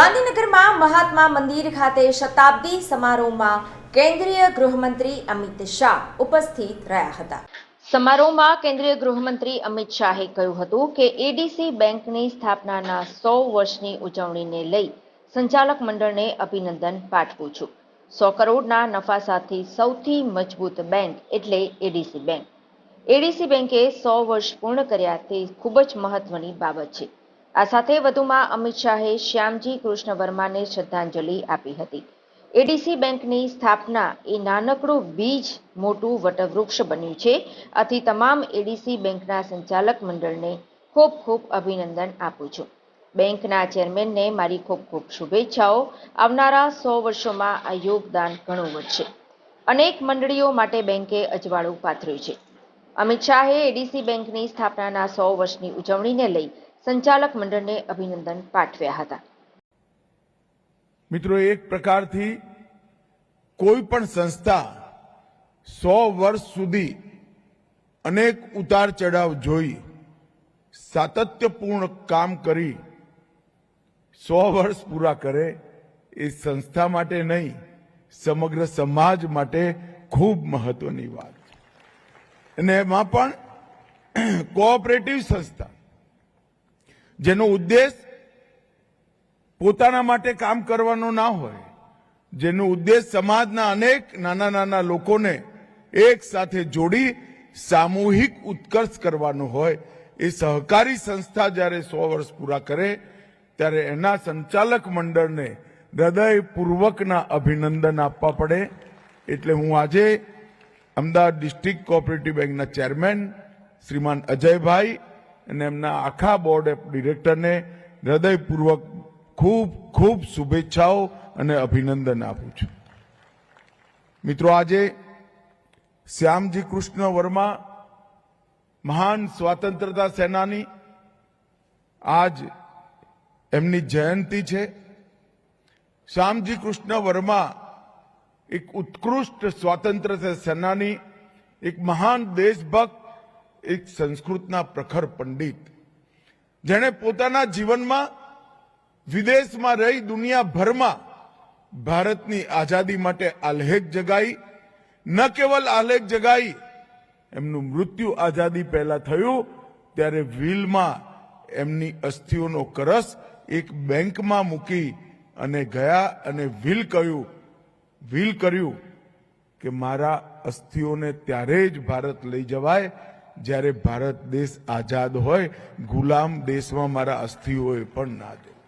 ગાંધીનગરમાં મહાત્મા મંદિર ખાતે શતાબ્દી સમારોહમાં કેન્દ્રીય ગૃહમંત્રી અમિત શાહ ઉપસ્થિત રહ્યા હતા. સમારોહમાં કેન્દ્રીય ગૃહમંત્રી અમિત શાહે કહ્યું હતું કે એડીસી બેંકની સ્થાપનાના સો વર્ષની ઉજવણીને લઈ સંચાલક મંડળને અભિનંદન પાઠવું છું. સો કરોડના નફા સાથે સૌથી મજબૂત બેંક એટલે એડીસી બેંક. એડીસી બેંકે સો વર્ષ પૂર્ણ કર્યા તે ખૂબ જ મહત્વની બાબત છે. આ સાથે વધુમાં અમિત શાહે શ્યામજી કૃષ્ણ વર્માને શ્રદ્ધાંજલિ આપી હતી. એડીસી બેંકની સ્થાપના એ નાનકડું બીજ મોટું વટવૃક્ષ બન્યું છે. આથી તમામ એડીસી બેંકના સંચાલક મંડળને ખૂબ ખૂબ અભિનંદન આપું છું. બેંકના ચેરમેનને મારી ખૂબ ખૂબ શુભેચ્છાઓ. આવનારા સો વર્ષોમાં આ યોગદાન ઘણું વધશે. અનેક મંડળીઓ માટે બેંકે અજવાળું પાથર્યું છે. અમિત શાહે એડીસી બેંકની સ્થાપનાના સો વર્ષની ઉજવણીને લઈ સંચાલક મંડળને અભિનંદન પાઠવ્યા હતા. મિત્રો, એક પ્રકારથી કોઈ પણ સંસ્થા સો વર્ષ સુધી અનેક ઉતાર ચઢાવ જોઈ, સાતત્યપૂર્ણ કામ કરી, સો વર્ષ પૂરા કરે એ સંસ્થા માટે નહીં, સમગ્ર સમાજ માટે ખૂબ મહત્વની વાત. અને એમાં પણ કોઓપરેટિવ સંસ્થા જેનો ઉદ્દેશ પોતાના માટે કામ કરવાનો ના હોય, જેનો ઉદ્દેશ સમાજના અનેક નાના નાના લોકોને એક સાથે જોડી સામૂહિક ઉત્કર્ષ કરવાનો હોય, એ સહકારી સંસ્થા જ્યારે સો વર્ષ પૂરા કરે, ત્યારે એના સંચાલક મંડળને હૃદયપૂર્વકના અભિનંદન આપવા પડે. એટલે હું આજે અમદાવાદ ડિસ્ટ્રિક્ટ કોઓપરેટિવ બેંકના ચેરમેન શ્રીમાન અજયભાઈ અને એમના આખા બોર્ડ ડિરેક્ટરને હૃદયપૂર્વક ખૂબ ખૂબ શુભેચ્છાઓ અને અભિનંદન આપું છું. મિત્રો, આજે શ્યામજી કૃષ્ણ વર્મા મહાન સ્વાતંત્રતા સેનાની આજ એમની જયંતિ છે. શ્યામજી કૃષ્ણ વર્મા એક ઉત્કૃષ્ટ સ્વાતંત્ર્ય સેનાની એક મહાન દેશભક્ત એક સંસ્કૃતના પ્રખર પંડિત. જેણે પોતાના જીવનમાં વિદેશમાં રહી દુનિયાભરમાં ભારતની આઝાદી માટે આલેખ જગાઈ. ન કેવલ આલેખ જગાઈ, એમનું મૃત્યુ આઝાદી પહેલા થયું, ત્યારે વ્હીલમાં એમની અસ્થિઓનો કરસ એક બેંકમાં મૂકી અને ગયા અને વ્હીલ કહ્યું, વ્હીલ કર્યું કે મારા અસ્થિઓને ત્યારે જ ભારત લઈ જવાય જ્યારે ભારત દેશ આઝાદ હોય, ગુલામ દેશમાં મારા અસ્થિઓએ પણ ના જવું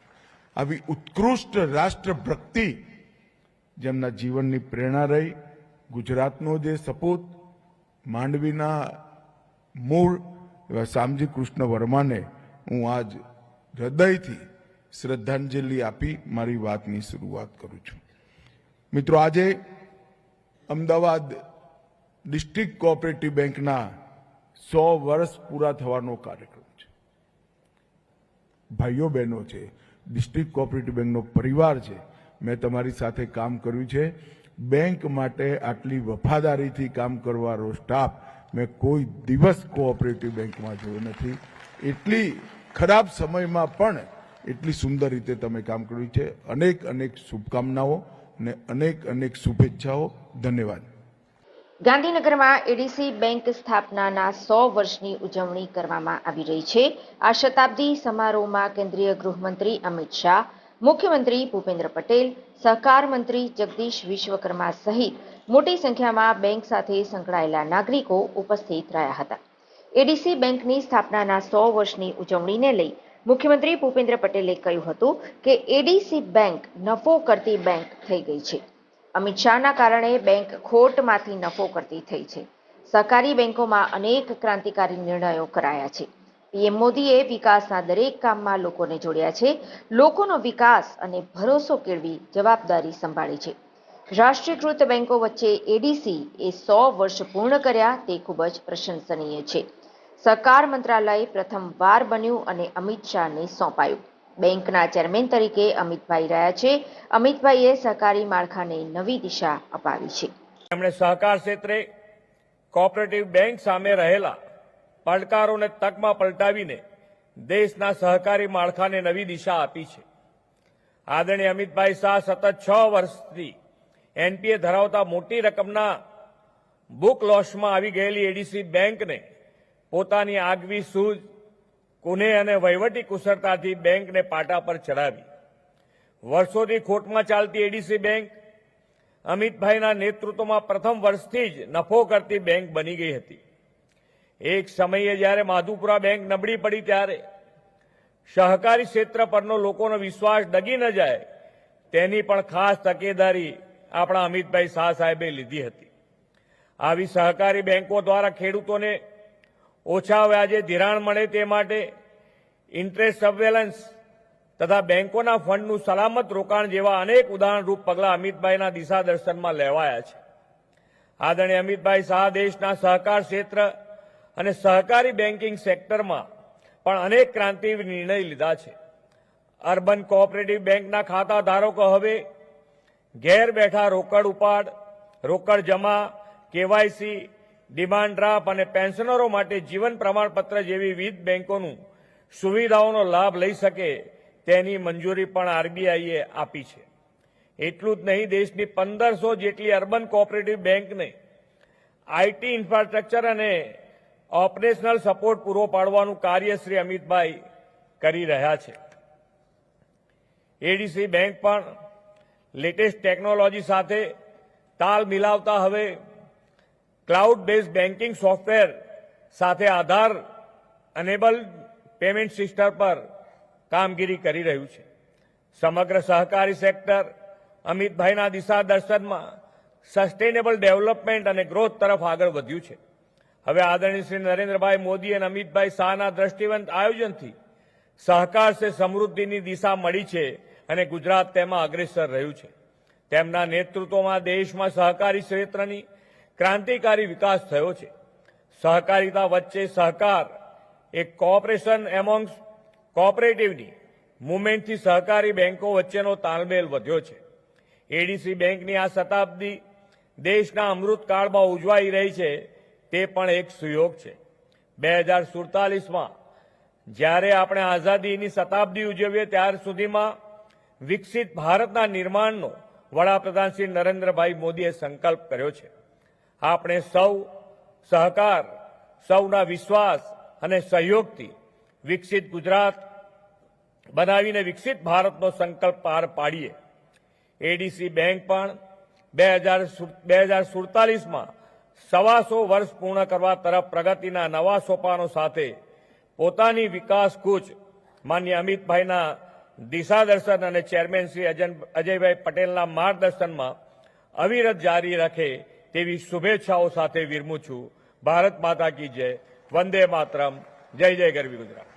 આવી ઉત્કૃષ્ટ રાષ્ટ્રભક્તિ જેમના જીવનની પ્રેરણા રહી, ગુજરાતનો જે સપૂત, માંડવીના મૂળ એવા શામજી કૃષ્ણ વર્માને હું આજ હૃદયથી શ્રદ્ધાંજલિ આપી મારી વાતની શરૂઆત કરું છું. મિત્રો, આજે અમદાવાદ ડિસ્ટ્રિક્ટ કોઓપરેટિવ બેંકના સો વર્ષ પૂરા થવાનો કાર્યક્રમ છે. ભાઈઓ બહેનો છે ડિસ્ટ્રિક્ટ કોઓપરેટિવ બેંકનો પરિવાર છે, મેં તમારી સાથે કામ કર્યું છે. બેંક માટે આટલી વફાદારીથી કામ કરવાનો સ્ટાફ મેં કોઈ દિવસ કોઓપરેટિવ બેંકમાં જોયો નથી. એટલી ખરાબ સમયમાં પણ એટલી સુંદર રીતે તમે કામ કર્યું છે. અનેક અનેક શુભકામનાઓ અને અનેક અનેક શુભેચ્છાઓ. ધન્યવાદ. ગાંધીનગરમાં એડીસી બેંક સ્થાપનાના સો વર્ષની ઉજવણી કરવામાં આવી રહી છે. આ શતાબ્દી સમારોહમાં કેન્દ્રીય ગૃહમંત્રી અમિત શાહ, મુખ્યમંત્રી ભૂપેન્દ્ર પટેલ, સહકાર મંત્રી જગદીશ વિશ્વકર્મા સહિત મોટી સંખ્યામાં બેંક સાથે સંકળાયેલા નાગરિકો ઉપસ્થિત રહ્યા હતા. એડીસી બેંકની સ્થાપનાના સો વર્ષની ઉજવણીને લઈ મુખ્યમંત્રી ભૂપેન્દ્ર પટેલે કહ્યું હતું કે એડીસી બેંક નફો કરતી બેંક થઈ ગઈ છે. અમિત શાહના કારણે બેંક ખોટમાંથી નફો કરતી થઈ છે. સહકારી બેંકોમાં અનેક ક્રાંતિકારી નિર્ણયો કરાયા છે. પીએમ મોદીએ વિકાસના દરેક કામમાં લોકોને જોડ્યા છે. લોકોનો વિકાસ અને ભરોસો કેળવી જવાબદારી સંભાળી છે. રાષ્ટ્રીયકૃત બેંકો વચ્ચે એડીસી એ સો વર્ષ પૂર્ણ કર્યા તે ખૂબ જ પ્રશંસનીય છે. સહકાર મંત્રાલય પ્રથમ વાર બન્યું અને અમિત શાહને સોંપાયું. બેંકના ચેરમેન તરીકે અમિતભાઈ રહ્યા છે. અમિતભાઈએ સહકારી માળખાને નવી દિશા અપાવી છે. તેમણે સહકાર ક્ષેત્રે કોઓપરેટિવ બેંક સામે રહેલા પડકારોને તકમાં પલટાવીને દેશના સહકારી માળખાને નવી દિશા આપી છે. આદરણીય અમિતભાઈ શાહ સતત છ વર્ષથી એનપીએ ધરાવતા મોટી રકમના બુક લોસમાં આવી ગયેલી એડીસી બેંકને પોતાની આગવી સૂઝ કુને અને વહીવટી કુશળતાથી બેંકને પાટા પર ચડાવી. વર્ષોથી ખોટમાં ચાલતી એડીસી બેંક અમિતભાઈના નેતૃત્વમાં પ્રથમ વર્ષથી જ નફો કરતી બેંક બની ગઈ હતી. એક સમયે જ્યારે માધુપુરા બેંક નબળી પડી ત્યારે સહકારી ક્ષેત્ર પરનો લોકોનો વિશ્વાસ ડગી ન જાય તેની પણ ખાસ તકેદારી આપણા અમિતભાઈ શાહ સાહેબે લીધી હતી. આવી સહકારી બેંકો દ્વારા ખેડૂતોને ઓછા વ્યાજે ધિરાણ મળે તે માટે ઇન્ટરેસ્ટ સર્વેલન્સ તથા બેંકોના ફંડનું સલામત રોકાણ જેવા અનેક ઉદાહરણરૂપ પગલાં અમિતભાઈના દિશા દર્શનમાં લેવાયા છે. આદરણીય અમિતભાઈ શાહ દેશના સહકાર ક્ષેત્ર અને સહકારી બેન્કિંગ સેક્ટરમાં પણ અનેક ક્રાંતિ નિર્ણય લીધા છે. અર્બન કોઓપરેટિવ બેંકના ખાતા ધારકો હવે ઘેર બેઠા રોકડ ઉપાડ, રોકડ જમા, કેવાયસી ડિમાન્ડ ડ્રાફ્ટ અને પેન્શનરો માટે જીવન પ્રમાણપત્ર જેવી વિવિધ બેંકોનું સુવિધાઓનો લાભ લઈ શકે તેની મંજૂરી પણ આરબીઆઈએ આપી છે. એટલું જ નહીં, દેશની પંદરસો જેટલી અર્બન કોઓપરેટિવ બેંકને આઈટી ઇન્ફ્રાસ્ટ્રક્ચર અને ઓપરેશનલ સપોર્ટ પૂરો પાડવાનું કાર્ય શ્રી અમિતભાઈ કરી રહ્યા છે. એડીસી બેંક પણ લેટેસ્ટ ટેકનોલોજી સાથે તાલ મિલાવતા હવે ક્લાઉડ બેઝ બેન્કિંગ સોફ્ટવેર સાથે આધાર અનેબલ પેમેન્ટ સિસ્ટમ પર કામગીરી કરી રહ્યું છે. સમગ્ર સહકારી સેક્ટર અમિતભાઈના દિશા દર્શનમાં સસ્ટેનેબલ ડેવલપમેન્ટ અને ગ્રોથ તરફ આગળ વધ્યું છે. હવે આદરણીય શ્રી નરેન્દ્રભાઈ મોદી અને અમિતભાઈ શાહના દ્રષ્ટિવંત આયોજનથી સહકાર સે સમૃદ્ધિની દિશા મળી છે અને ગુજરાત તેમાં અગ્રેસર રહ્યું છે. તેમના નેતૃત્વમાં દેશમાં સહકારી ક્ષેત્રની ક્રાંતિકારી વિકાસ થયો છે. સહકારિતા વચ્ચે સહકાર એ કોઓપરેશન એમોંગ્સ કોઓપરેટિવની મુવમેન્ટથી સહકારી બેન્કો વચ્ચેનો તાલમેલ વધ્યો છે. એડીસી બેન્કની આ શતાબ્દી દેશના અમૃતકાળમાં ઉજવાઈ રહી છે તે પણ એક સુયોગ છે. બે હજાર સુડતાલીસમાં જ્યારે આપણે આઝાદીની શતાબ્દી ઉજવીએ ત્યાર સુધીમાં વિકસિત ભારતના નિર્માણનો વડાપ્રધાન શ્રી નરેન્દ્રભાઈ મોદીએ સંકલ્પ કર્યો છે. આપણે સૌ સહકાર, સૌના વિશ્વાસ અને સહયોગથી વિકસિત ગુજરાત બનાવીને વિકસિત ભારતનો સંકલ્પ પાર પાડીએ. એડીસી બેંક પણ બે હજાર બે હજાર સુડતાલીસમાં સવાસો વર્ષ પૂર્ણ કરવા તરફ પ્રગતિના નવા સોપાનો સાથે પોતાની વિકાસ કૂચ માન્ય અમિતભાઈના દિશાદર્શન અને ચેરમેન શ્રી અજયભાઈ પટેલના માર્ગદર્શનમાં અવિરત જારી રાખે તેવી શુભેચ્છાઓ સાથે વિરમું છું. ભારત માતા કી જય. વંદે માતરમ. જય જય ગરવી ગુજરાત.